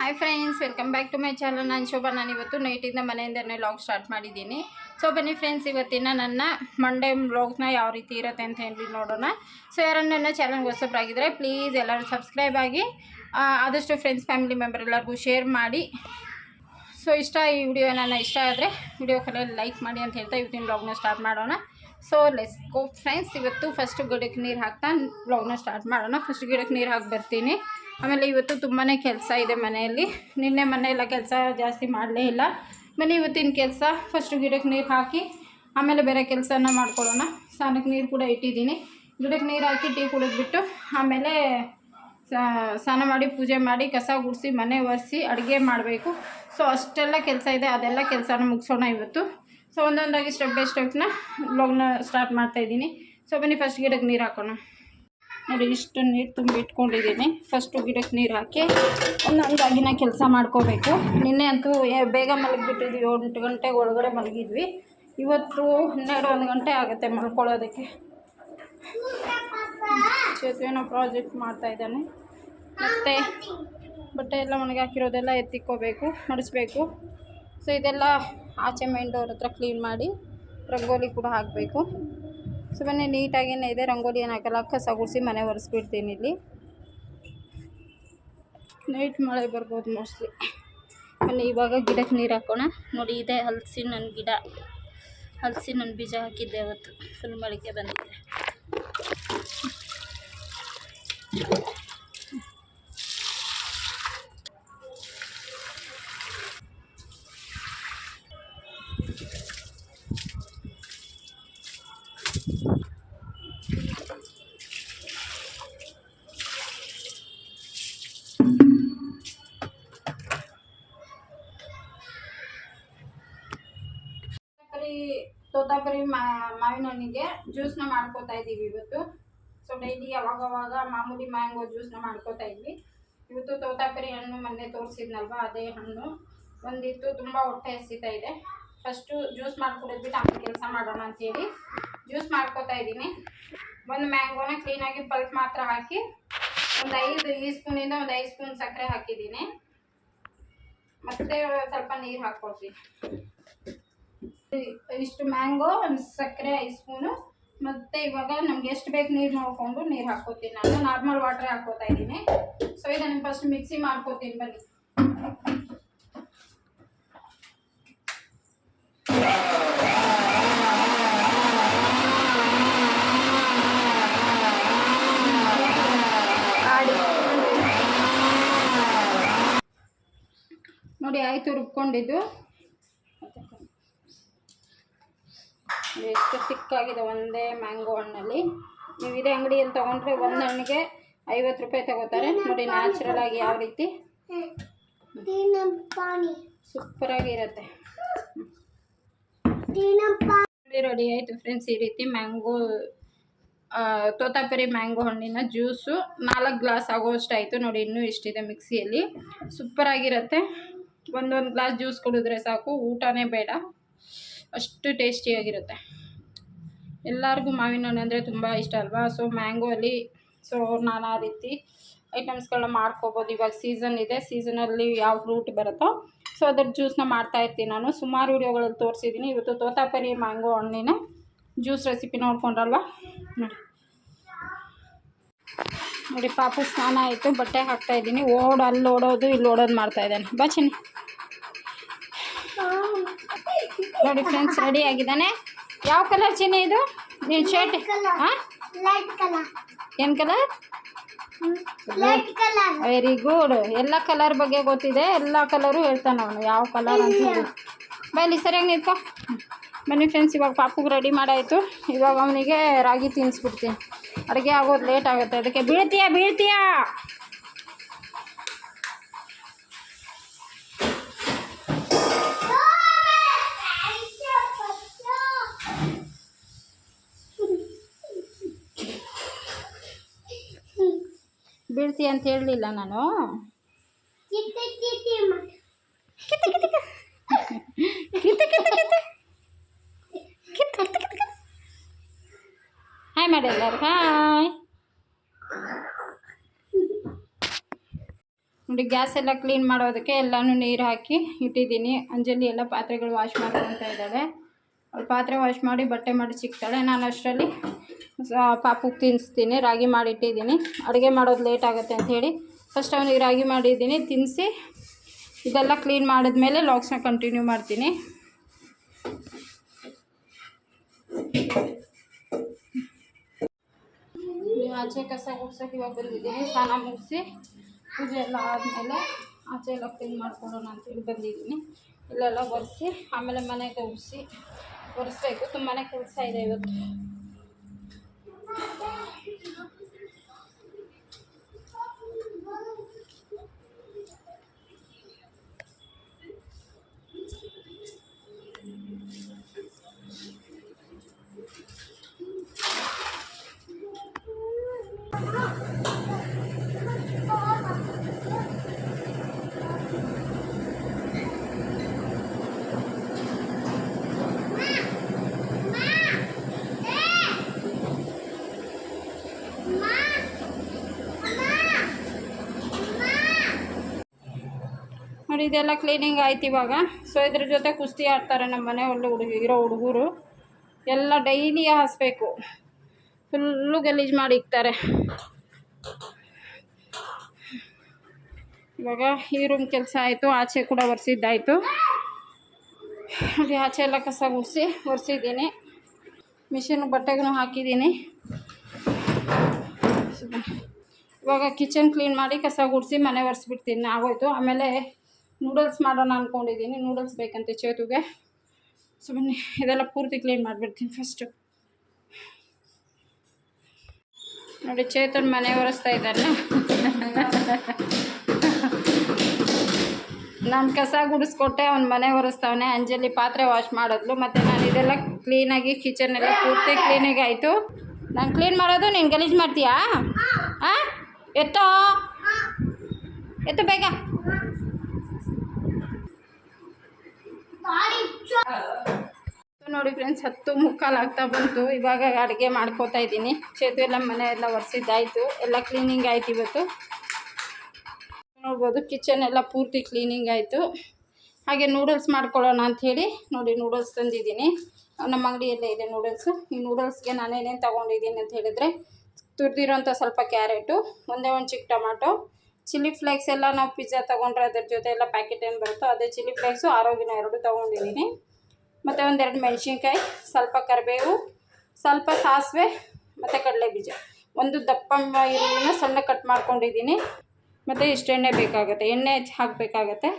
Hi friends welcome back to my channel ನಾನು ಶೋಭಾ. ನಾನು ಇವತ್ತು ನೈಟಿಂದ ಮನೆಯಿಂದನೇ ಲಾಗ್ ಸ್ಟಾರ್ಟ್ ಮಾಡಿದ್ದೀನಿ. ಸೊ ಬನ್ನಿ ಫ್ರೆಂಡ್ಸ್ ಇವತ್ತಿನ ನನ್ನ ಮಂಡೇ ವ್ಲಾಗ್ನ ಯಾವ ರೀತಿ ಇರುತ್ತೆ ಅಂತ ಹೇಳಿ ನೋಡೋಣ. ಸೊ ಯಾರನ್ನ ನನ್ನ ಚಾನಲ್ಗೆ ಹೊಸಬ್ರಾಗಿದ್ದರೆ ಪ್ಲೀಸ್ ಎಲ್ಲರೂ ಸಬ್ಸ್ಕ್ರೈಬ್ ಆಗಿ ಆದಷ್ಟು ಫ್ರೆಂಡ್ಸ್ ಫ್ಯಾಮಿಲಿ ಮೆಂಬರ್ ಎಲ್ಲರಿಗೂ ಶೇರ್ ಮಾಡಿ. ಸೊ ಇಷ್ಟ ಈ ವಿಡಿಯೋ ನನ್ನ ಇಷ್ಟ ಆದರೆ ವಿಡಿಯೋ ಕಲೆ ಲೈಕ್ ಮಾಡಿ ಅಂತ ಹೇಳ್ತಾ ಇವತ್ತಿನ ವ್ಲಾಗ್ನ ಸ್ಟಾರ್ಟ್ ಮಾಡೋಣ. ಸೊ ಲೆಸ್ ಗೋ ಫ್ರೆಂಡ್ಸ್ ಇವತ್ತು ಫಸ್ಟ್ ಗಿಡಕ್ಕೆ ನೀರು ಹಾಕ್ತಾ ವ್ಲಾಗ್ನ ಸ್ಟಾರ್ಟ್ ಮಾಡೋಣ. ಫಸ್ಟ್ ಗಿಡಕ್ಕೆ ನೀರು ಹಾಕಿ ಬರ್ತೀನಿ. ಆಮೇಲೆ ಇವತ್ತು ತುಂಬಾ ಕೆಲಸ ಇದೆ ಮನೆಯಲ್ಲಿ. ನಿನ್ನೆ ಮನೆಯೆಲ್ಲ ಕೆಲಸ ಜಾಸ್ತಿ ಮಾಡಲೇ ಇಲ್ಲ. ಮನೆ ಇವತ್ತಿನ ಕೆಲಸ. ಫಸ್ಟ್ ಗಿಡಕ್ಕೆ ನೀರು ಹಾಕಿ, ಆಮೇಲೆ ಬೇರೆ ಕೆಲಸನ ಮಾಡ್ಕೊಳ್ಳೋಣ. ಸ್ನಾನಕ್ಕೆ ನೀರು ಕೂಡ ಇಟ್ಟಿದ್ದೀನಿ. ಗಿಡಕ್ಕೆ ನೀರು ಹಾಕಿ ಟೀ ಕುಡಿದ್ಬಿಟ್ಟು, ಆಮೇಲೆ ಸ್ನಾನ ಮಾಡಿ ಪೂಜೆ ಮಾಡಿ ಕಸ ಗುಡಿಸಿ ಮನೆ ಒರೆಸಿ ಅಡುಗೆ ಮಾಡಬೇಕು. ಸೊ ಅಷ್ಟೆಲ್ಲ ಕೆಲಸ ಇದೆ. ಅದೆಲ್ಲ ಕೆಲಸನ ಮುಗಿಸೋಣ ಇವತ್ತು. ಸೊ ಒಂದೊಂದಾಗಿ ಸ್ಟೆಪ್ ಬೈ ಸ್ಟೆಪ್ನ ಲೋಗ್ನ ಸ್ಟಾರ್ಟ್ ಮಾಡ್ತಾಯಿದ್ದೀನಿ ಸೊ ಬನ್ನಿ ಫಸ್ಟ್ ಗಿಡಕ್ಕೆ ನೀರು ಹಾಕೋಣ. ನೋಡಿ, ಇಷ್ಟು ನೀರು ತುಂಬಿ ಇಟ್ಕೊಂಡಿದ್ದೀನಿ. ಫಸ್ಟು ಗಿಡಕ್ಕೆ ನೀರು ಹಾಕಿ ಒಂದೊಂದು ನಾ ಕೆಲಸ ಮಾಡ್ಕೋಬೇಕು. ನಿನ್ನೆ ಅಂತೂ ಬೇಗ ಮಲಗಿಬಿಟ್ಟಿದ್ವಿ. ಎಂಟು ಗಂಟೆ ಒಳಗಡೆ ಮಲಗಿದ್ವಿ. ಇವತ್ತು ಹನ್ನೆರಡು, ಒಂದು ಗಂಟೆ ಆಗುತ್ತೆ ಮಲ್ಕೊಳ್ಳೋದಕ್ಕೆ. ಚೇತುವೇನೋ ಪ್ರಾಜೆಕ್ಟ್ ಮಾಡ್ತಾ ಇದ್ದಾನೆ. ಮತ್ತು ಬಟ್ಟೆ ಎಲ್ಲ ಒಣಗಿ ಹಾಕಿರೋದೆಲ್ಲ ಎತ್ತಿಕ್ಕೋಬೇಕು, ಮಡಿಸ್ಬೇಕು. ಸೊ ಇದೆಲ್ಲ ಆಚೆ ಮೈನ್ ಹತ್ರ ಕ್ಲೀನ್ ಮಾಡಿ, ರಂಗೋಲಿ ಕೂಡ ಹಾಕಬೇಕು. ಸೊ ಬನ್ನಿ ನೀಟಾಗೇನೆ ಇದೆ, ರಂಗೋಲಿ ಏನು ಹಾಕಲ್ಲ. ಕಸ ಗುಡಿಸಿ ಮನೆ ಒರೆಸ್ಬಿಡ್ತೀನಿ ಇಲ್ಲಿ. ನೈಟ್ ಮಳೆ ಬರ್ಬೋದು ಮೋಸ್ಟ್ಲಿ ಮನೆ ಇವಾಗ ಗಿಡಕ್ಕೆ ನೀರು ಹಾಕೋಣ. ನೋಡಿ, ಇದೆ ಹಲಸಿನ ನನ್ನ ಗಿಡ. ಹಲಸಿನ ನನ್ನ ಬೀಜ ಹಾಕಿದ್ದೆ ಅವತ್ತು. ಫುಲ್ ಮಳಿಕೆ ಬಂದಿದೆ. ತೋತಾಪುರಿ ಮಾವಿನ ಹಣ್ಣಿಗೆ ಜ್ಯೂಸ್ನ ಮಾಡ್ಕೋತಾ ಇದ್ದೀವಿ ಇವತ್ತು. ಸೊ ಡೈಲಿ ಅವಾಗವಾಗ ಮಾಮೂಲಿ ಮ್ಯಾಂಗೋ ಜ್ಯೂಸ್ನ ಮಾಡ್ಕೋತಾ ಇದ್ವಿ. ಇವತ್ತು ತೋತಾಪರಿ ಹಣ್ಣು ಮೊನ್ನೆ ತೋರಿಸಿದ್ನಲ್ವ, ಅದೇ ಹಣ್ಣು. ಒಂದಿತ್ತು ತುಂಬ ಹೊಟ್ಟೆ ಹಸಿತಾ ಇದೆ. ಫಸ್ಟು ಜ್ಯೂಸ್ ಮಾಡ್ಕೊಡಿದ್ಬಿಟ್ಟು ಆಮೇಲೆ ಕೆಲಸ ಮಾಡೋಣ ಅಂತೇಳಿ ಜ್ಯೂಸ್ ಮಾಡ್ಕೋತಾ ಇದ್ದೀನಿ. ಒಂದು ಮ್ಯಾಂಗೋನ ಕ್ಲೀನಾಗಿ ಪಲ್ಪ್ ಮಾತ್ರ ಹಾಕಿ ಒಂದು ಐದು ಈ ಸ್ಪೂನಿಂದ ಒಂದು ಐದು ಸ್ಪೂನ್ ಸಕ್ಕರೆ ಹಾಕಿದ್ದೀನಿ. ಮತ್ತೆ ಸ್ವಲ್ಪ ನೀರು ಹಾಕ್ಕೊಳ್ತೀನಿ. ಇಷ್ಟು ಮ್ಯಾಂಗೋ, ಒಂದು ಸಕ್ಕರೆ ಐದು ಸ್ಪೂನು. ಮತ್ತು ಇವಾಗ ನಮ್ಗೆ ಎಷ್ಟು ಬೇಕು ನೀರು ನೋಡಿಕೊಂಡು ನೀರು ಹಾಕ್ಕೋತೀನಿ ನಾನು. ನಾರ್ಮಲ್ ವಾಟ್ರೇ ಹಾಕ್ಕೋತಾ ಇದ್ದೀನಿ. ಸೊ ಇದನ್ನು ಫಸ್ಟ್ ಮಿಕ್ಸಿ ಮಾಡ್ಕೋತೀನಿ ಬನ್ನಿ. ನೋಡಿ, ಆಯಿತು ರುಬ್ಕೊಂಡಿದ್ದು. ಎಷ್ಟು ಸಿಕ್ಕಾಗಿದೆ ಒಂದೇ ಮ್ಯಾಂಗೋ ಹಣ್ಣಲ್ಲಿ. ನೀವು ಇದೇ ಅಂಗಡಿಯಲ್ಲಿ ತೊಗೊಂಡ್ರೆ ಒಂದು ಹಣ್ಣಿಗೆ ಐವತ್ತು ರೂಪಾಯಿ ತಗೋತಾರೆ. ನೋಡಿ ನ್ಯಾಚುರಲ್ ಆಗಿ ಯಾವ ರೀತಿ. ಸೂಪರಾಗಿರುತ್ತೆ ರೆಡಿ ಆಯಿತು ಫ್ರೆಂಡ್ಸ್ ಈ ರೀತಿ ಮ್ಯಾಂಗೋ ತೋತಾಪರಿ ಮ್ಯಾಂಗೋ ಹಣ್ಣಿನ ಜ್ಯೂಸು ನಾಲ್ಕು ಗ್ಲಾಸ್ ಆಗೋಷ್ಟು ಆಯಿತು ನೋಡಿ, ಇನ್ನೂ ಇಷ್ಟಿದೆ ಮಿಕ್ಸಿಯಲ್ಲಿ. ಸೂಪರಾಗಿರುತ್ತೆ ಒಂದೊಂದು ಗ್ಲಾಸ್ ಜ್ಯೂಸ್ ಕುಡಿದ್ರೆ ಸಾಕು. ಊಟನೇ ಬೇಡ. ಅಷ್ಟು ಟೇಸ್ಟಿಯಾಗಿರುತ್ತೆ ಎಲ್ಲರಿಗೂ ಮಾವಿನ ಹಣ್ಣು ಅಂದರೆ ತುಂಬ ಇಷ್ಟ ಅಲ್ವಾ? ಸೊ ಮ್ಯಾಂಗೋ ಅಲ್ಲಿ ಸೊ ನಾನಾ ರೀತಿ ಐಟಮ್ಸ್ಗಳನ್ನ ಮಾಡ್ಕೋಬೋದು. ಇವಾಗ ಸೀಸನ್ ಇದೆ. ಸೀಸನಲ್ಲಿ ಯಾವ ಫ್ರೂಟ್ ಬರುತ್ತೋ ಸೊ ಅದ್ರ ಜ್ಯೂಸ್ನ ಮಾಡ್ತಾ ಇರ್ತೀನಿ ನಾನು. ಸುಮಾರು ವೀಡಿಯೋಗಳಲ್ಲಿ ತೋರಿಸಿದ್ದೀನಿ ಇವತ್ತು ತೋತಾಪರಿ ಮ್ಯಾಂಗೋ ಹಣ್ಣಿನ ಜ್ಯೂಸ್ ರೆಸಿಪಿ ನೋಡ್ಕೊಂಡ್ರಲ್ವಾ? ನೋಡಿ. ನೋಡಿ, ಪಾಪು ಸ್ನಾನ ಆಯಿತು. ಬಟ್ಟೆ ಹಾಕ್ತಾ ಇದ್ದೀನಿ. ಓಡ್ ಅಲ್ಲಿ ಓಡೋದು ಇಲ್ಲಿ ಓಡೋದು ಮಾಡ್ತಾಯಿದ್ದಾನೆ ಬಾ ನೋಡಿ ಫ್ರೆಂಡ್ಸ್ ರೆಡಿ ಆಗಿದ್ದಾನೆ? ಯಾವ ಕಲರ್ ಚಿನ್ನಿ ಇದು? ನೀನು ಶರ್ಟ್ ಹಾಂ ಏನು ಕಲರ್ ವೆರಿ ಗುಡ್ ಎಲ್ಲ ಕಲರ್ ಬಗ್ಗೆ ಗೊತ್ತಿದೆ. ಎಲ್ಲ ಕಲರು ಹೇಳ್ತಾನೆ ಅವನು. ಯಾವ ಕಲರ್ ಅಂತ ಹೇಳಿ. ಬನ್ನಿ ಸರಿಯಾಗಿ ನಿಂತ್ಕೊ. ಬನ್ನಿ ಫ್ರೆಂಡ್ಸ್ ಇವಾಗ ಪಾಪುಗೆ ರೆಡಿ ಮಾಡಾಯಿತು. ಇವಾಗ ಅವನಿಗೆ ರಾಗಿ ತಿನ್ನಿಸ್ಬಿಡ್ತೀನಿ ಅಡುಗೆ ಆಗೋದು ಲೇಟ್ ಆಗುತ್ತೆ. ಅದಕ್ಕೆ ಬೀಳ್ತೀಯಾ ಬೀಳ್ತೀಯಾ? ಬಿಡಿಸಿ ಅಂತ ಹೇಳಲಿಲ್ಲ ನಾನು. ಹಾಯ್ ಮಾಡಿ ಎಲ್ಲರೂ ಹಾಯ್ ನೋಡಿ ಗ್ಯಾಸ್ ಎಲ್ಲ ಕ್ಲೀನ್ ಮಾಡೋದಕ್ಕೆ ಎಲ್ಲಾನು ನೀರು ಹಾಕಿ ಇಟ್ಟಿದ್ದೀನಿ. ಅಂಜಲಿ ಎಲ್ಲ ಪಾತ್ರೆಗಳು ವಾಶ್ ಮಾಡ್ಕೊತಾ ಇದ್ದಾಳೆ. ಅವಳು ಪಾತ್ರೆ ವಾಶ್ ಮಾಡಿ ಬಟ್ಟೆ ಮಾಡಿ ಸಿಗ್ತಾಳೆ. ನಾನು ಅಷ್ಟರಲ್ಲಿ ಪಾಪುಗೆ ತಿನ್ನಿಸ್ತೀನಿ ರಾಗಿ ಮಾಡಿಟ್ಟಿದ್ದೀನಿ. ಅಡುಗೆ ಮಾಡೋದು ಲೇಟ್ ಆಗುತ್ತೆ ಅಂಥೇಳಿ ಫಸ್ಟ್ ಅವನಿಗೆ ರಾಗಿ ಮಾಡಿದ್ದೀನಿ ತಿನ್ನಿಸಿ ಇದೆಲ್ಲ ಕ್ಲೀನ್ ಮಾಡಿದ್ಮೇಲೆ ಲಾಕ್ಸ್ನ ಕಂಟಿನ್ಯೂ ಮಾಡ್ತೀನಿ. ಆಚೆ ಕಸ ಗುಡ್ಸೋಕೆ ಇವಾಗ ಬಂದಿದ್ದೀನಿ, ಸ್ನಾನ ಮುಗಿಸಿ ಪೂಜೆ ಎಲ್ಲ ಆದಮೇಲೆ ಆಚೆ ಎಲ್ಲ ಕ್ಲೀನ್ ಮಾಡ್ಕೊಡೋಣ ಅಂತೇಳಿ ಬಂದಿದ್ದೀನಿ. ಇಲ್ಲೆಲ್ಲ ಒರೆಸಿ, ಆಮೇಲೆ ಮನೆಗೆ ಒರೆಸಿ, ಒರೆಸ್ಬೇಕು ತುಂಬಾ ಕೆಲಸ ಇದೆ ಇವತ್ತು. Bye. ನೋಡಿ, ಇದೆಲ್ಲ ಕ್ಲೀನಿಂಗ್ ಆಯ್ತು ಇವಾಗ. ಸೊ ಇದ್ರ ಜೊತೆ ಕುಸ್ತಿ ಆಡ್ತಾರೆ ನಮ್ಮ ಮನೆ ಒಳ್ಳೆ ಹುಡುಗಿ, ಇರೋ ಹುಡುಗರು. ಎಲ್ಲ ಡೈಲಿ ಹಾಸ್ಬೇಕು. ಫುಲ್ಲು ಗಲೀಜು ಮಾಡಿ ಇಕ್ತಾರೆ. ಇವಾಗ ಈ ರೂಮ್ ಕೆಲಸ ಆಯಿತು, ಆಚೆ ಕೂಡ ಒರೆಸಿದ್ದಾಯಿತು. ನೋಡಿ, ಆಚೆ ಎಲ್ಲ ಕಸ ಗುಡಿಸಿ ಒರೆಸಿದ್ದೀನಿ. ಮಿಷಿನ್ ಬಟ್ಟೆಗೂ ಹಾಕಿದ್ದೀನಿ. ಇವಾಗ ಕಿಚನ್ ಕ್ಲೀನ್ ಮಾಡಿ ಕಸ ಗುಡಿಸಿ ಮನೆ ಒರೆಸ್ಬಿಡ್ತೀನಿ. ಆಗೋಯ್ತು. ಆಮೇಲೆ ನೂಡಲ್ಸ್ ಮಾಡೋಣ ಅಂದ್ಕೊಂಡಿದ್ದೀನಿ ನೂಡಲ್ಸ್ ಬೇಕಂತೆ ಚೇತುಗೆ. ಸೊ ಬನ್ನಿ, ಇದೆಲ್ಲ ಪೂರ್ತಿ ಕ್ಲೀನ್ ಮಾಡಿಬಿಡ್ತೀನಿ ಫಸ್ಟು ನೋಡಿ, ಚೇತನ್ ಮನೆ ಒರೆಸ್ತಾ ಇದ್ದಾನೆ. ನಾನು ಕಸ ಗುಡಿಸ್ಕೊಟ್ಟೆ, ಅವ್ನ ಮನೆ ಒರೆಸ್ತಾವನೆ. ಅಂಜಲಿ ಪಾತ್ರೆ ವಾಶ್ ಮಾಡಿದ್ಲು, ಮತ್ತು ನಾನು ಇದೆಲ್ಲ ಕ್ಲೀನಾಗಿ ಕಿಚನ್ ಪೂರ್ತಿ ಕ್ಲೀನಾಗಿ ಆಯಿತು. ನಾನು ಕ್ಲೀನ್ ಮಾಡೋದು, ನೀನು ಗಲೀಜು ಮಾಡ್ತೀಯಾ? ಹಾಂ ಎತ್ತೋ? ಎತ್ತು ಬೇಗ. ನೋಡಿ ಫ್ರೆಂಡ್ಸ್ ಹತ್ತು ಮುಕ್ಕಾಲು ಆಗ್ತಾ ಬಂತು. ಇವಾಗ ಅಡುಗೆ ಮಾಡ್ಕೋತಾ ಇದ್ದೀನಿ. ಚೇತು ಎಲ್ಲ ಮನೆ ಎಲ್ಲ ಒರೆಸಿದ್ದಾಯಿತು. ಎಲ್ಲ ಕ್ಲೀನಿಂಗ್ ಆಯ್ತು ಇವತ್ತು. ನೋಡ್ಬೋದು ಕಿಚನ್ ಎಲ್ಲ ಪೂರ್ತಿ ಕ್ಲೀನಿಂಗ್ ಆಯಿತು. ಹಾಗೆ ನೂಡಲ್ಸ್ ಮಾಡ್ಕೊಳ್ಳೋಣ ಅಂಥೇಳಿ ನೋಡಿ ನೂಡಲ್ಸ್ ತಂದಿದ್ದೀನಿ. ನಮ್ಮ ಅಂಗಡಿಯಲ್ಲೇ ಇದೆ ನೂಡಲ್ಸು ಈ ನೂಡಲ್ಸ್ಗೆ ನಾನೇನೇನು ತೊಗೊಂಡಿದ್ದೀನಿ ಅಂತ ಹೇಳಿದರೆ ತುರಿದಿರೋಂಥ ಸ್ವಲ್ಪ ಕ್ಯಾರೆಟು, ಒಂದೇ ಒಂದು ಚಿಕ್ಕ ಟೊಮಾಟೊ ಚಿಲ್ಲಿ ಫ್ಲೇಕ್ಸ್ ಎಲ್ಲ ನಾವು ಪಿಜ್ಜಾ ತೊಗೊಂಡ್ರೆ ಅದ್ರ ಜೊತೆ ಎಲ್ಲ ಪ್ಯಾಕೆಟ್ ಏನು ಬರುತ್ತೋ ಅದೇ ಚಿಲ್ಲಿ ಫ್ಲೇಕ್ಸು, ಆರೋಗ್ಯನ ಎರಡು ತೊಗೊಂಡಿದ್ದೀನಿ. ಮತ್ತು ಒಂದೆರಡು ಮೆಣಸಿನ್ಕಾಯಿ, ಸ್ವಲ್ಪ ಕರಿಬೇವು, ಸ್ವಲ್ಪ ಸಾಸಿವೆ, ಮತ್ತು ಕಡಲೆ ಬೀಜ ಒಂದು ದಪ್ಪ ಈರುಳ್ಳಿನ ಸಣ್ಣ ಕಟ್ ಮಾಡ್ಕೊಂಡಿದ್ದೀನಿ. ಮತ್ತು ಇಷ್ಟು ಎಣ್ಣೆ ಬೇಕಾಗುತ್ತೆ. ಎಣ್ಣೆ ಹಾಕಬೇಕಾಗತ್ತೆ.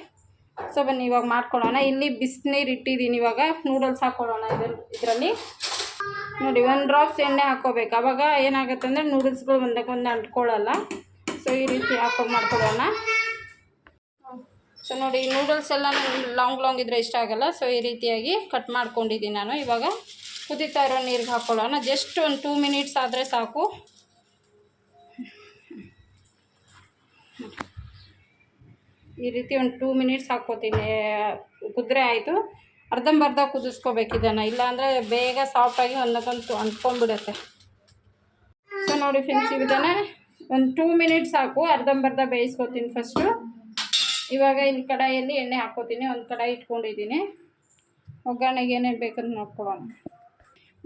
ಸೊ, ಬನ್ನಿ, ಇವಾಗ ಮಾಡ್ಕೊಳ್ಳೋಣ. ಇಲ್ಲಿ ಬಿಸಿನೀರು ಇಟ್ಟಿದ್ದೀನಿ ಇವಾಗ. ನೂಡಲ್ಸ್ ಹಾಕ್ಕೊಳ್ಳೋಣ ಇದ್ರಲ್ಲಿ, ಇದರಲ್ಲಿ. ನೋಡಿ, ಒಂದು ಡ್ರಾಪ್ಸ್ ಎಣ್ಣೆ ಹಾಕ್ಕೋಬೇಕು. ಅವಾಗ ಏನಾಗುತ್ತೆ ಅಂದರೆ ನೂಡಲ್ಸ್ಗಳು ಒಂದಕ್ಕೊಂದು ಅಂಟ್ಕೊಳ್ಳಲ್ಲ. ಸೊ ಈ ರೀತಿ ಹಾಕೊಂಡು ಮಾಡ್ಕೊಳ್ಳೋಣ. ಸೊ ನೋಡಿ ನೂಡಲ್ಸ್ ಎಲ್ಲ ಲಾಂಗ್ ಲಾಂಗ್ ಇದ್ದರೆ ಇಷ್ಟ ಆಗಲ್ಲ. ಸೊ ಈ ರೀತಿಯಾಗಿ ಕಟ್ ಮಾಡ್ಕೊಂಡಿದ್ದೀನಿ ನಾನು. ಇವಾಗ ಕುದೀತಾ ಇರೋ ನೀರಿಗೆ ಹಾಕ್ಕೊಳ್ಳೋಣ ಜಸ್ಟ್ ಒಂದು ಟೂ ಮಿನಿಟ್ಸ್ ಆದರೆ ಸಾಕು. ಈ ರೀತಿ ಒಂದು ಟೂ ಮಿನಿಟ್ಸ್ ಹಾಕ್ಕೋತೀನಿ. ಕುದ್ರೆ ಆಯಿತು. ಅರ್ಧಂಬರ್ಧ ಕುದಿಸ್ಕೋಬೇಕು ಇದನ್ನು. ಇಲ್ಲಾಂದರೆ ಬೇಗ ಸಾಫ್ಟಾಗಿ ಒಂದಕ್ಕೊಂದು ಅಂಟ್ಕೊಂಡ್ಬಿಡುತ್ತೆ. ಸೊ ನೋಡಿ ಫ್ರೆಂಡ್ಸ್ ಇದನ್ನು ಒಂದು ಟೂ ಮಿನಿಟ್ಸ್ ಸಾಕು ಅರ್ಧಂಬರ್ಧ ಬೇಯಿಸ್ಕೊತೀನಿ ಫಸ್ಟು ಇವಾಗ ಇಲ್ಲಿ ಕಡಾಯಲ್ಲಿ ಎಣ್ಣೆ ಹಾಕೋತೀನಿ ಒಂದು ಕಡಾಯಿ ಇಟ್ಕೊಂಡಿದ್ದೀನಿ. ಒಗ್ಗರಣೆಗೆ ಏನೇನು ಬೇಕಂತ ನೋಡ್ಕೊಳ್ಳೋಣ.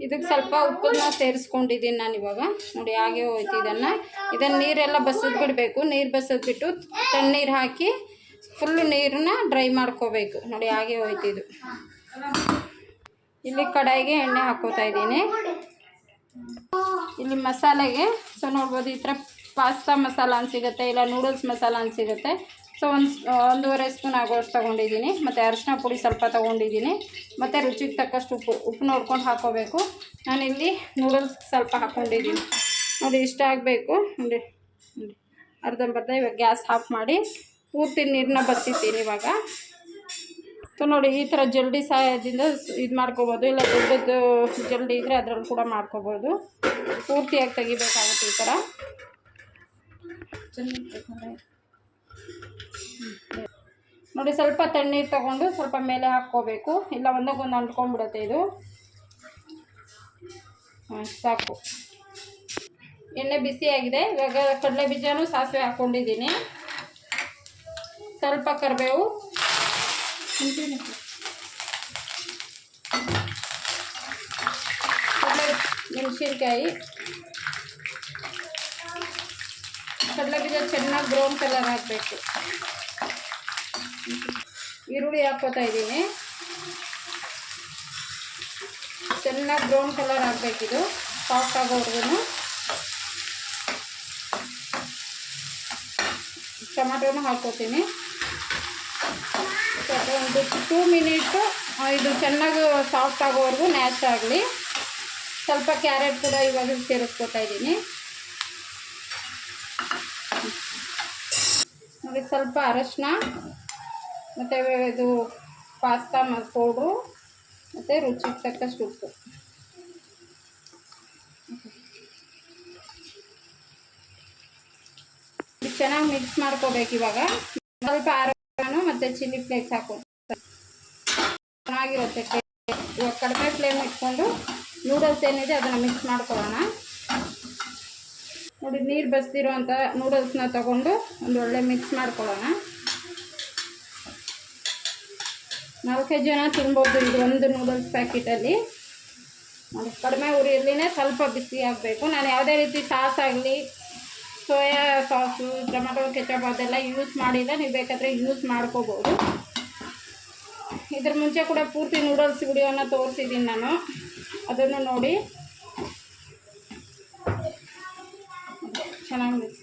ಇದಕ್ಕೆ ಸ್ವಲ್ಪ ಉಪ್ಪನ್ನ ಸೇರಿಸ್ಕೊಂಡಿದ್ದೀನಿ ನಾನು ಇವಾಗ. ನೋಡಿ, ಹಾಗೆ ಹೋಯ್ತು ಇದನ್ನು. ಇದನ್ನು ನೀರೆಲ್ಲ ಬಸದ್ ಬಿಡಬೇಕು. ನೀರು ಬಸದ್ ಬಿಟ್ಟು ತಣ್ಣೀರು ಹಾಕಿ ಫುಲ್ಲು ನೀರನ್ನ ಡ್ರೈ ಮಾಡ್ಕೋಬೇಕು. ನೋಡಿ, ಹಾಗೆ ಹೋಯ್ತು ಇದು. ಇಲ್ಲಿ ಕಡಾಯಿಗೆ ಎಣ್ಣೆ ಹಾಕೋತಾ ಇದ್ದೀನಿ. ಇಲ್ಲಿ ಮಸಾಲೆಗೆ, ಸೊ ನೋಡ್ಬೋದು ಈ ಥರ ಪಾಸ್ತಾ ಮಸಾಲ ಅಂತ ಸಿಗುತ್ತೆ, ಇಲ್ಲ ನೂಡಲ್ಸ್ ಮಸಾಲ ಅಂತ ಸಿಗುತ್ತೆ ಸೊ ಒಂದು ಒಂದೂವರೆ ಸ್ಪೂನ್ ಆಗೋಷ್ಟು ತೊಗೊಂಡಿದ್ದೀನಿ. ಮತ್ತು ಅರಿಶಿನ ಪುಡಿ ಸ್ವಲ್ಪ ತೊಗೊಂಡಿದ್ದೀನಿ. ಮತ್ತು ರುಚಿಗೆ ತಕ್ಕಷ್ಟು ಉಪ್ಪು ಉಪ್ಪು ನೋಡ್ಕೊಂಡು ಹಾಕ್ಕೋಬೇಕು ನಾನಿಲ್ಲಿ ನೂಡಲ್ಸ್ ಸ್ವಲ್ಪ ಹಾಕ್ಕೊಂಡಿದ್ದೀನಿ ನೋಡಿ ಇಷ್ಟ ಆಗಬೇಕು. ನೋಡಿ ನೋಡಿ. ಅರ್ಧಂಬರ್ಧ ಇವಾಗ ಗ್ಯಾಸ್ ಆಫ್ ಮಾಡಿ ಪೂರ್ತಿ ನೀರನ್ನ ಬರ್ತಿದ್ದೀನಿ ಇವಾಗ. ಸೊ ನೋಡಿ, ಈ ಥರ ಜಲ್ದಿ ಸಹಾಯದಿಂದ ಇದು ಮಾಡ್ಕೋಬೋದು. ಇಲ್ಲ ದೊಡ್ಡದ್ದು ಜಲ್ದಿ ಇದ್ದರೆ ಅದರಲ್ಲಿ ಕೂಡ ಮಾಡ್ಕೋಬೋದು. ಪೂರ್ತಿಯಾಗಿ ತೆಗಿಬೇಕಾಗುತ್ತೆ ಈ ಥರ. ನೋಡಿ ಸ್ವಲ್ಪ ತಣ್ಣೀರು ತಗೊಂಡು ಸ್ವಲ್ಪ ಮೇಲೆ ಹಾಕ್ಕೋಬೇಕು. ಇಲ್ಲ ಒಂದಕ್ಕೊಂದು ಅಂಟ್ಕೊಂಡ್ಬಿಡತ್ತೆ ಇದು. ಹಾಂ, ಸಾಕು. ಎಣ್ಣೆ ಬಿಸಿಯಾಗಿದೆ ಇವಾಗ ಕಡಲೆ ಬೀಜನೂ ಸಾಸಿವೆ ಹಾಕ್ಕೊಂಡಿದ್ದೀನಿ ಸ್ವಲ್ಪ ಕರಿಬೇವು. ಮೆಣಸಿನ್ಕಾಯಿ. ಕಡಲೆ ಬೀಜ ಚೆನ್ನಾಗಿ ಬ್ರೌನ್ ಕಲರ್ ಹಾಕಬೇಕು ಈರುಳ್ಳಿ ಹಾಕೋತಾ ಇದ್ದೀನಿ. ಚೆನ್ನಾಗಿ ಬ್ರೌನ್ ಕಲರ್ ಆಗಬೇಕಿದು ಸಾಫ್ಟ್ ಆಗೋವರೆಗೂ ಟೊಮಾಟೋನ ಹಾಕೋತೀನಿ ಒಂದು ಟೂ ಮಿನಿಟು ಇದು ಚೆನ್ನಾಗಿ ಸಾಫ್ಟ್ ಆಗೋವರೆಗೂ ನ್ಯಾಚ್ ಆಗಲಿ. ಸ್ವಲ್ಪ ಕ್ಯಾರೆಟ್ ಕೂಡ ಇವಾಗ ಸೇರಿಸ್ಕೊತಾ ಇದ್ದೀನಿ ನೋಡಿ ಸ್ವಲ್ಪ ಅರಶಿನ, ಮತ್ತು ಇದು ಪಾಸ್ತಾ ಪೌಡ್ರು ಮತ್ತು ರುಚಿಗೆ ತಕ್ಕಷ್ಟು ಉಪ್ಪು. ಚೆನ್ನಾಗಿ ಮಿಕ್ಸ್ ಮಾಡ್ಕೋಬೇಕು ಇವಾಗ. ಸ್ವಲ್ಪ ಆರೋಗ್ಯನು ಮತ್ತು ಚಿಲ್ಲಿ ಫ್ಲೇಕ್ಸ್ ಹಾಕೋ. ಚೆನ್ನಾಗಿರುತ್ತೆ. ಇವಾಗ ಕಡಿಮೆ ಫ್ಲೇಮ್ ಇಟ್ಕೊಂಡು ನೂಡಲ್ಸ್ ಏನಿದೆ ಅದನ್ನು ಮಿಕ್ಸ್ ಮಾಡ್ಕೊಳ್ಳೋಣ. ನೋಡಿ ನೀರು ಬಸ್ದಿರೋ ಅಂತ ನೂಡಲ್ಸ್ನ ತಗೊಂಡು ಒಂದು ಒಳ್ಳೆ ಮಿಕ್ಸ್ ಮಾಡ್ಕೊಳ್ಳೋಣ. ನಾಲ್ಕೈದು ಜನ ತಿನ್ಬೋದು ಇದು ಒಂದು ನೂಡಲ್ಸ್ ಪ್ಯಾಕೆಟಲ್ಲಿ ನೋಡಿ ಕಡಿಮೆ ಉರಿಯಲ್ಲಿನೇ ಸ್ವಲ್ಪ ಬಿಸಿ ಆಗಬೇಕು. ನಾನು ಯಾವುದೇ ರೀತಿ ಸಾಸ್ ಆಗಲಿ, ಸೋಯಾ ಸಾಸು, ಟೊಮೆಟೊ, ಕೆಚಪ್ ಅದೆಲ್ಲ ಯೂಸ್ ಮಾಡಿಲ್ಲ ನೀವು ಬೇಕಾದರೆ ಯೂಸ್ ಮಾಡ್ಕೋಬೋದು. ಇದ್ರ ಮುಂಚೆ ಕೂಡ ಪೂರ್ತಿ ನೂಡಲ್ಸ್ ವಿಡಿಯೋನ ತೋರಿಸಿದ್ದೀನಿ ನಾನು. ಅದನ್ನು ನೋಡಿ.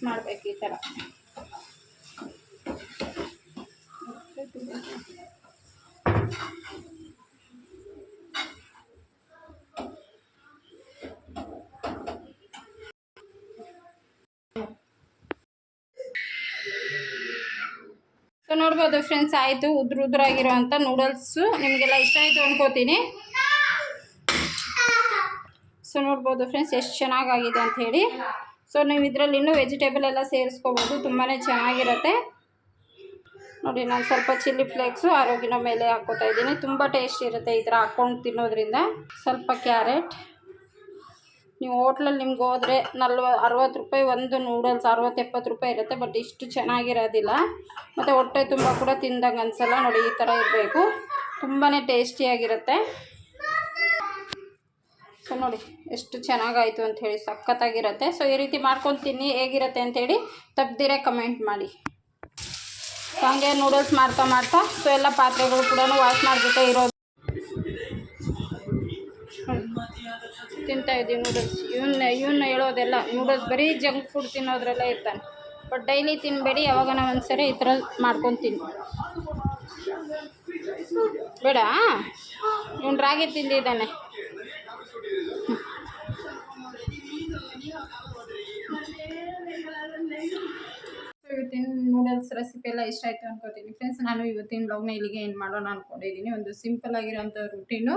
ಮಾಡಬೇಕು ಈ ಥರ. ಸೊ ನೋಡ್ಬೋದು ಫ್ರೆಂಡ್ಸ್ ಆಯಿತು, ಉದ್ರ ಉದ್ರಾಗಿರೋವಂಥ ನೂಡಲ್ಸು ನಿಮಗೆಲ್ಲ ಇಷ್ಟ ಆಯಿತು ಅನ್ಕೋತೀನಿ. ಸೊ ನೋಡ್ಬೋದು ಫ್ರೆಂಡ್ಸ್ ಎಷ್ಟು ಚೆನ್ನಾಗಾಗಿದೆ ಅಂತ ಹೇಳಿ. ಸೊ ನೀವು ಇದರಲ್ಲಿ ಇನ್ನೂ ವೆಜಿಟೇಬಲ್ ಎಲ್ಲ ಸೇರಿಸ್ಕೋಬೋದು ತುಂಬಾ ಚೆನ್ನಾಗಿರುತ್ತೆ. ನೋಡಿ, ನಾನು ಸ್ವಲ್ಪ ಚಿಲ್ಲಿ ಫ್ಲೇಕ್ಸು ಆರೋಗ್ಯನ ಮೇಲೆ ಹಾಕೋತಾ ಇದ್ದೀನಿ. ತುಂಬ ಟೇಸ್ಟ್ ಇರುತ್ತೆ ಈ ಥರ ಹಾಕ್ಕೊಂಡು ತಿನ್ನೋದ್ರಿಂದ. ಸ್ವಲ್ಪ ಕ್ಯಾರೆಟ್ ನೀವು ಹೋಟ್ಲಲ್ಲಿ ನಿಮ್ಗೆ ಹೋದರೆ ನಲ್ವ, ಅರವತ್ತು ರೂಪಾಯಿ ಒಂದು ನೂಡಲ್ಸ್ ಅರವತ್ತು, ಎಪ್ಪತ್ತು ರೂಪಾಯಿ ಇರುತ್ತೆ ಬಟ್ ಇಷ್ಟು ಚೆನ್ನಾಗಿರೋದಿಲ್ಲ. ಮತ್ತು ಹೊಟ್ಟೆ ತುಂಬ ಕೂಡ ತಿಂದಂಗೆ ಅನಿಸಲ್ಲ. ನೋಡಿ, ಈ ಥರ ಇರಬೇಕು. ತುಂಬಾ ಟೇಸ್ಟಿಯಾಗಿರುತ್ತೆ ಸೊ ನೋಡಿ, ಎಷ್ಟು ಚೆನ್ನಾಗಾಯಿತು ಅಂತ ಹೇಳಿ ಸಖತ್ತಾಗಿರುತ್ತೆ. ಸೊ ಈ ರೀತಿ ಮಾಡ್ಕೊಂಡು ತಿನ್ನಿ ಹೇಗಿರುತ್ತೆ ಅಂಥೇಳಿ ತಪ್ಪದಿರೇ ಕಮೆಂಟ್ ಮಾಡಿ. ಹಂಗೆ ನೂಡಲ್ಸ್ ಮಾಡ್ತಾ ಮಾಡ್ತಾ, ಸೊ ಎಲ್ಲ ಪಾತ್ರೆಗಳು ಕೂಡ ವಾಶ್ ಮಾಡಿಬಿಟ್ಟೆ ಇರೋದು. ತಿಂತಾ ಇದ್ದೀವಿ ನೂಡಲ್ಸ್ ಇವನ್ನ ಇವನ್ನ ಹೇಳೋದೆಲ್ಲ ನೂಡಲ್ಸ್ ಬರೀ ಜಂಕ್ ಫುಡ್ ತಿನ್ನೋದ್ರಲ್ಲೇ ಇರ್ತಾನೆ. ಬಟ್ ಡೈಲಿ ತಿನ್ನಬೇಡಿ ಯಾವಾಗನ ಒಂದ್ಸರಿ ಈ ಥರ ಮಾಡ್ಕೊಂಡು ಬೇಡ ಇವನು ರಾಗಿ ತಿಂದಿದ್ದಾನೆ. ಇವತ್ತಿನ ನೂಡಲ್ಸ್ ರೆಸಿಪಿ ಎಲ್ಲ ಇಷ್ಟ ಆಯಿತು ಅನ್ಕೋತೀನಿ. ಫ್ರೆಂಡ್ಸ್ ನಾನು ಇವತ್ತಿನ ಬ್ಲಾಗ್ನ ಇಲ್ಲಿಗೆ ಏನು ಮಾಡೋಣ ಅನ್ಕೊಂಡಿದ್ದೀನಿ. ಒಂದು ಸಿಂಪಲ್ ಆಗಿರೋಂಥ ರುಟೀನು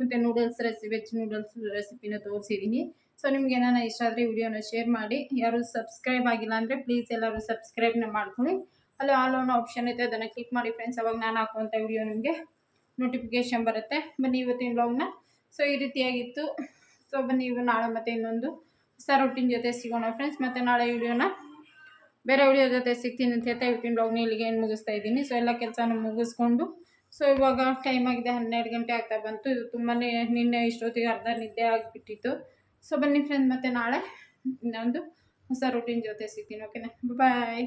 ಮತ್ತು ನೂಡಲ್ಸ್ ರೆಸಿಪಿ ವೆಜ್ ನೂಡಲ್ಸ್ ರೆಸಿಪಿನ ತೋರಿಸಿದ್ದೀನಿ. ಸೊ ನಿಮ್ಗೆ ಏನಾರ ಇಷ್ಟ ಆದರೆ ವಿಡಿಯೋನ ಶೇರ್ ಮಾಡಿ. ಯಾರು ಸಬ್ಸ್ಕ್ರೈಬ್ ಆಗಿಲ್ಲ ಅಂದರೆ ಪ್ಲೀಸ್ ಎಲ್ಲರೂ ಸಬ್ಸ್ಕ್ರೈಬ್ನ ಮಾಡ್ಕೊಳ್ಳಿ. ಅಲ್ಲಿ ಆಲ್ ಓನ್ ಆಪ್ಷನ್ ಐತೆ ಅದನ್ನು ಕ್ಲಿಕ್ ಮಾಡಿ. ಫ್ರೆಂಡ್ಸ್ ಅವಾಗ ನಾನು ಹಾಕುವಂಥ ವಿಡಿಯೋ ನಿಮಗೆ ನೋಟಿಫಿಕೇಶನ್ ಬರುತ್ತೆ. ಬನ್ನಿ ಇವತ್ತಿನ ಬ್ಲಾಗ್ನ ಸೊ ಈ ರೀತಿಯಾಗಿತ್ತು. ಸೊ ಬನ್ನಿ ಇವು ನಾಳೆ ಮತ್ತೆ ಇನ್ನೊಂದು ಹೊಸ ರೊಟ್ಟಿನ ಜೊತೆ ಸಿಗೋಣ ಫ್ರೆಂಡ್ಸ್ ಮತ್ತು ನಾಳೆ ವಿಡಿಯೋನ ಬೇರೆ ವಿಡಿಯೋ ಜೊತೆ ಸಿಗ್ತೀನಿ ಅಂತ ಹೇಳ್ತಾ ಇವತ್ತಿನ ಬ್ಲಾಗ್ನ ಇಲ್ಲಿಗೆ ಏನು ಮುಗಿಸ್ತಾ ಇದ್ದೀನಿ. ಸೊ ಎಲ್ಲ ಕೆಲಸನ ಮುಗಿಸ್ಕೊಂಡು. ಸೊ ಇವಾಗ ಟೈಮ್ ಆಗಿದೆ, ಹನ್ನೆರಡು ಗಂಟೆ ಆಗ್ತಾ ಬಂತು. ಇದು ತುಂಬಾ ನಿನ್ನೆ ಇಷ್ಟೊತ್ತಿಗೆ ಅರ್ಧ ನಿದ್ದೆ ಆಗಿಬಿಟ್ಟಿತ್ತು. ಸೊ ಬನ್ನಿ ಫ್ರೆಂಡ್ ಮತ್ತೆ ನಾಳೆ ಇನ್ನೊಂದು ಹೊಸ ರೊಟ್ಟಿನ ಜೊತೆ ಸಿಗ್ತೀನಿ. ಓಕೆನಾ ಬಾಯ್